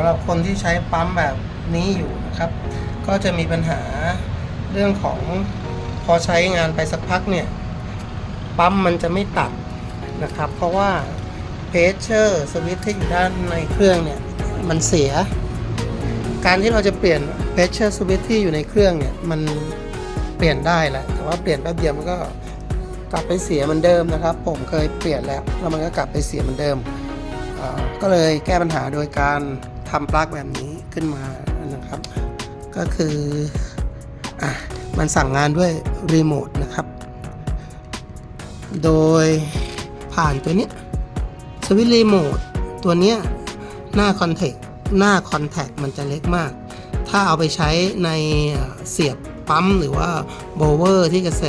ำหรับคนที่ใช้ปั๊มแบบนี้อยู่นะครับ ก็จะมีปัญหาเรื่องของพอใช้งานไปสักพักเนี่ย ปั๊มมันจะไม่ตัดนะครับ เพราะว่าเพชเชอร์สวิตช์ที่อยู่ด้านในเครื่องเนี่ย มันเสีย การที่เราจะเปลี่ยนเพชเชอร์สวิตช์ที่อยู่ในเครื่องเนี่ย มันเปลี่ยนได้แหละแต่ว่าเปลี่ยนแป๊บเดียวมันก็กลับไปเสียเหมือนเดิมนะครับ ผมเคยเปลี่ยนแล้วแล้วมันก็กลับไปเสียเหมือนเดิม ก็เลยแก้ปัญหาโดยการ ทำปลั๊กแบบนี้ขึ้นมานะครับ ก็คืออะมันสั่งงานด้วยรีโมทนะครับ โดยผ่านตัวนี้สวิตช์รีโมทตัวนี้หน้าคอนแทคหน้าคอนแทคมันจะเล็กมาก ถ้าเอาไปใช้ในเสียบปั๊มหรือว่าโบเวอร์ที่กระแส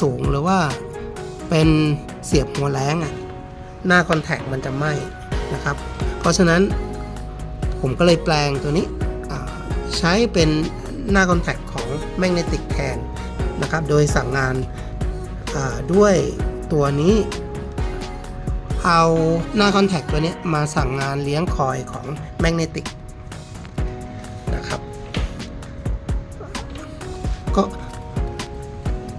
สูงๆ หรือว่าเป็นเสียบหัวแรงอะหน้าคอนแทคมันจะไหม้นะครับ เพราะฉะนั้น ผมก็เลยแปลงตัวนี้ใช้เป็นหน้าคอนแทคของแมกเนติกแทนนะครับ โดยสั่งงานาด้วยตัวนี้ เอาหน้าคอนแทคตัวนี้มาสั่งงานเลี้ยงคอยของแมกเนติกนะครับก็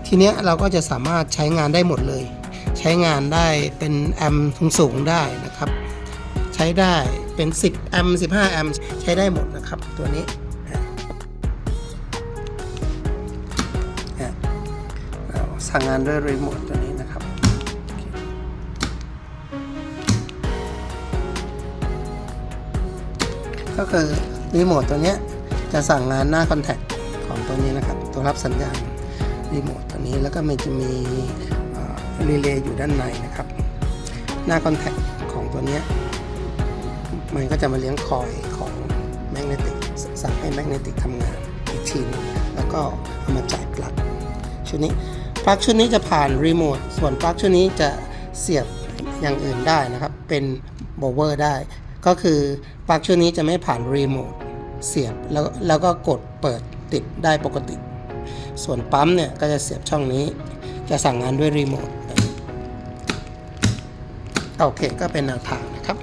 ทีเนี้ยเราก็จะสามารถใช้งานได้หมดเลย ใช้งานได้เป็นแอมป์สูงๆได้นะครับ ช้ได้เป็น 10 แอมป์ 15 แอมป์ ใช้ได้หมดนะครับ ตัวนี้อะเราสั่งงานด้วยรีโมทตัวนี้นะครับ ก็คือรีโมทตัวนี้จะสั่งงานหน้าคอนแทคของตัวนี้นะครับ ตัวรับสัญญาณรีโมทตัวนี้แล้วก็มันจะมีรีเลย์อยู่ด้านในนะครับ หน้าคอนแทคของตัวนี้ มันก็จะมาเลี้ยงคอยของแมกเนติกสั่งให้แมกเนติกทำงานอีกทีนึงแล้วก็เอามาจ่ายปลั๊กชุดนี้ปลั๊กชุดนี้จะผ่านรีโมทส่วนปลั๊กชุดนี้จะเสียบอย่างอื่นได้นะครับ เป็นโบเวอร์ได้ ก็คือปลั๊กชุดนี้จะไม่ผ่านรีโมทเสียบแล้วแล้วก็กดเปิดติดได้ปกติ ส่วนปั๊มเนี่ยก็จะเสียบช่องนี้ จะสั่งงานด้วยรีโมทโอเคก็เป็นแนวทางนะครับ